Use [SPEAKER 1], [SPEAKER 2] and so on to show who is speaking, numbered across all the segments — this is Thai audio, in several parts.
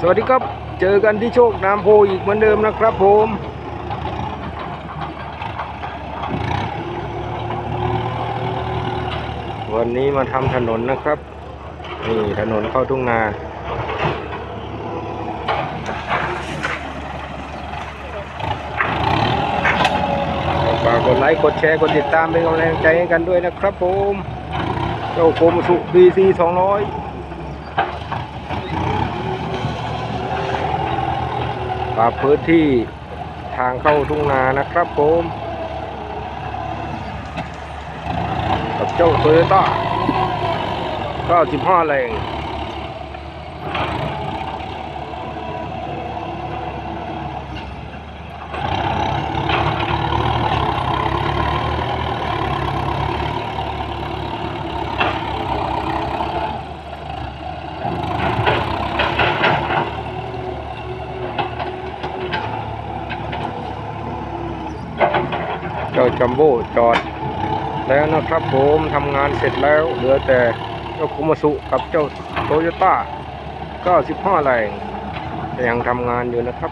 [SPEAKER 1] สวัสดีครับ เจอกันที่โชคน้ำโพอีกเหมือนเดิมนะครับผมวันนี้มาทำถนนนะครับ นี่ถนนเข้าทุ่งนา ฝากกดไลค์ กดแชร์ กดติดตามเป็นกำลังใจให้กันด้วยนะครับผม เจ้าโคมสุ BC 200 ปรับพื้นที่ทางเข้าทุ่งนานะครับผมกับเจ้าโตโยต้า95แรง จ้าจัมโบ้จอด แล้วนะครับผมทำงานเสร็จแล้วเหลือแต่เจ้าคุมาสุกับเจ้าโตโยต้า95แรงยังทำงานอยู่นะครับ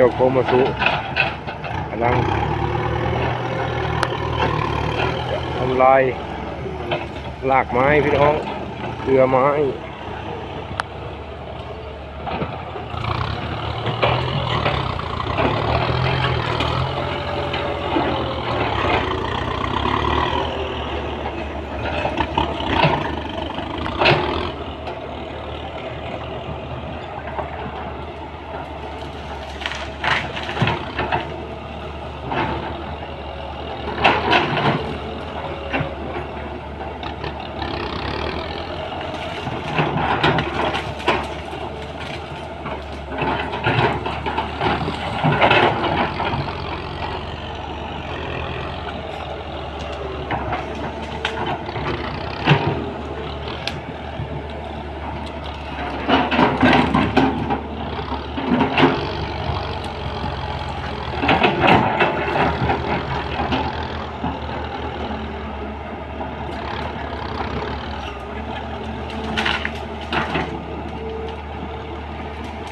[SPEAKER 1] เจ้าโคมาสุกำลังทำลายลากไม้พี่น้องเกลือไม้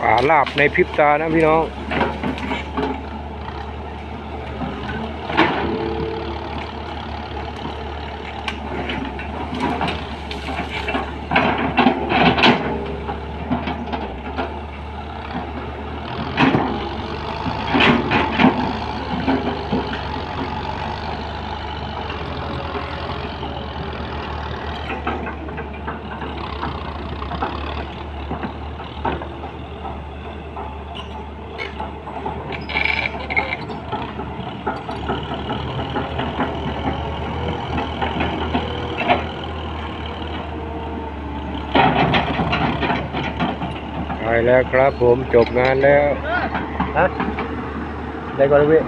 [SPEAKER 1] ขาลาบในพริบตานะพี่น้อง แล้วครับผมจบงานแล้วฮะได้ก่อนเลยพี่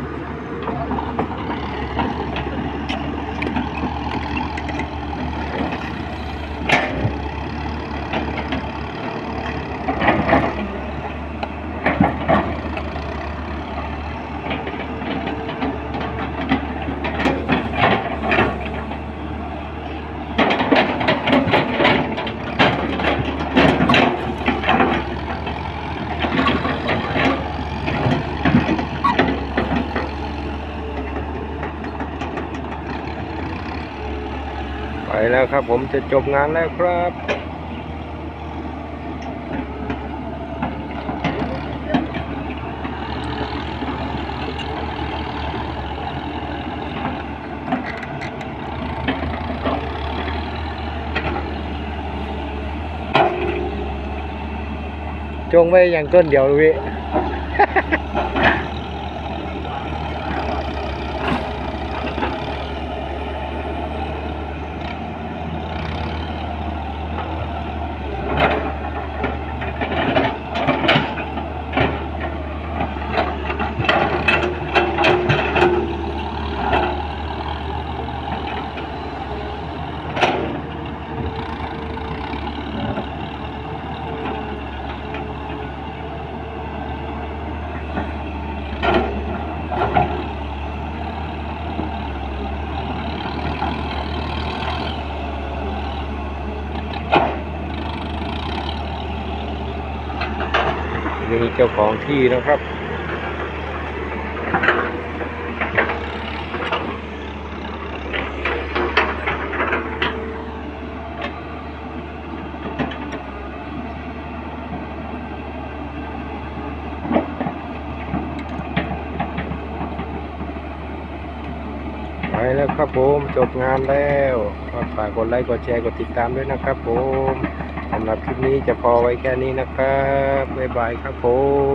[SPEAKER 1] ไปแล้วครับผมจะจบงานแล้วครับจงไว้อย่างต้นเดียววิ ลยนี่เจ้าของที่นะครับ ไปแล้วครับผม จบงานแล้วฝากกดไลค์ กดแชร์ กดติดตามด้วยนะครับผม สำหรับคลิปนี้จะพอไว้แค่นี้นะครับ บ๊ายบายครับผม